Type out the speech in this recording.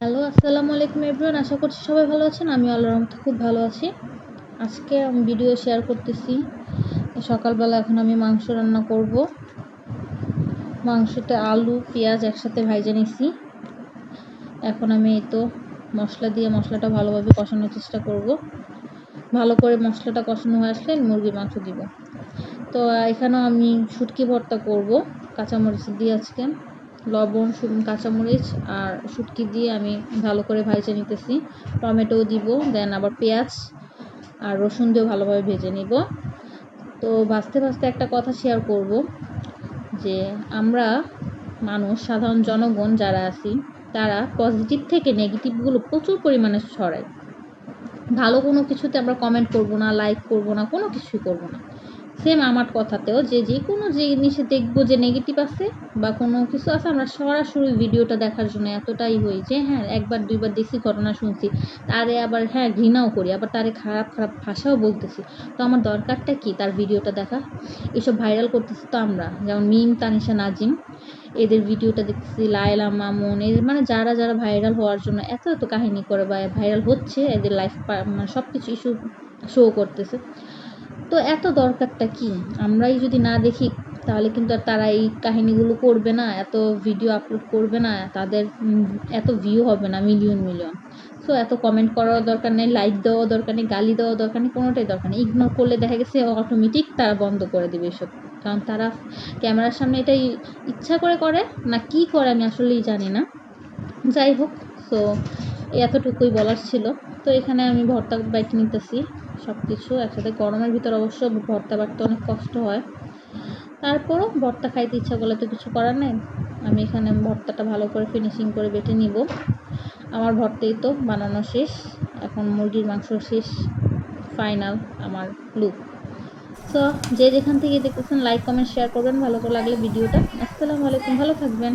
Hello, আসসালামু আলাইকুম everyone আশা করছি সবাই ভালো আছেন। আমি আল্লাহর রহমতে খুব ভালো আছি। আজকে আমি ভিডিও শেয়ার করতেছি। সকালবেলা এখন আমি মাংস রান্না করব। মাংসতে আলু, পেঁয়াজ একসাথে ভাইজে নিছি। এখন আমি এই তো মশলা দিয়ে মশলাটা ভালোভাবে কষানোর চেষ্টা করব। ভালো করে মশলাটা কষানো হয়ে আসলে মুরগির মাংস দিব। তো এখানেও আমি শুটকি ভর্তা করব। কাঁচামরিচ দিয়ে আজকে। লবণ কাঁচামরিচ আর শুটকি দিয়ে আমি ভালো করে ভাজে নিতেছি। টমেটোও দিব, দেন আবার পেঁয়াজ আর রসুন দিয়েও ভালোভাবে ভেজে নিব। তো ভাজতে ভাজতে একটা কথা শেয়ার করব, যে আমরা মানুষ, সাধারণ জনগণ যারা আছি, তারা পজিটিভ থেকে নেগেটিভগুলো প্রচুর পরিমাণে ছড়ায় ভালো কোনো কিছুতে আমরা কমেন্ট করব না লাইক করব না, কোনো কিছুই করব না। সেম আমার কথাতেও যে যে কোনো জিনিসে দেখব যে নেগেটিভ আছে বা কোনো কিছু আছে, আমরা সরাসরি ভিডিওটা দেখার জন্য এতটাই হই যে হ্যাঁ একবার দুইবার দেখছি, ঘটনা শুনছি। তারে আবার হ্যাঁ ঘৃণাও করি, আবার তারে খারাপ খারাপ ভাষাও বলতেছি। তো আমার দরকারটা কি তার ভিডিওটা দেখা? এসব ভাইরাল করতেছি তো আমরা, যেমন মিম তানিশা, নাজিম। এদের ভিডিওটা দেখতেছি, লায়লা, মামুন এদের মানে যারা যারা ভাইরাল হওয়ার জন্য এত এত কাহিনী করে বা ভাইরাল হচ্ছে, এদের লাইফ মানে সব কিছু ইস্যু শো করতেছে। তো এত দরকারটা কি? আমরাই যদি না দেখি, তাহলে কিন্তু আর তারা এই কাহিনীগুলো করবে না, এত ভিডিও আপলোড করবে না, তাদের এত ভিউ হবে না মিলিয়ন মিলিয়ন সো এত কমেন্ট করার দরকার নেই লাইক দেওয়া দরকার নেই, গালি দেওয়া দরকার নেই, কোনোটাই দরকার নেই। ইগনোর করলে দেখা গেছে অটোমেটিক তারা বন্ধ করে দেবে এসব। কারণ তারা ক্যামেরার সামনে এটাই ইচ্ছা করে করে, না কি করে আমি আসলেই জানি না। যাই হোক সো এতটুকুই বলার ছিল। তো এখানে আমি ভর্তা বাইটে নিতেছি সব কিছু একসাথে। গরমের ভিতর অবশ্য ভর্তা বাটতে অনেক কষ্ট হয়। তারপরও ভর্তা খাইতে ইচ্ছা করলে তো কিছু করার নেই। আমি এখানে ভর্তাটা ভালো করে ফিনিশিং করে বেটে নিব। আমার ভর্তাই তো বানানো শেষ, এখন মুরগির মাংস শেষ ফাইনাল আমার লুক তো যে যেখান থেকে দেখতেছেন লাইক কমেন্ট শেয়ার করবেন। ভালো করে লাগলে ভিডিওটা। আসসালামু আলাইকুম, ভালো থাকবেন।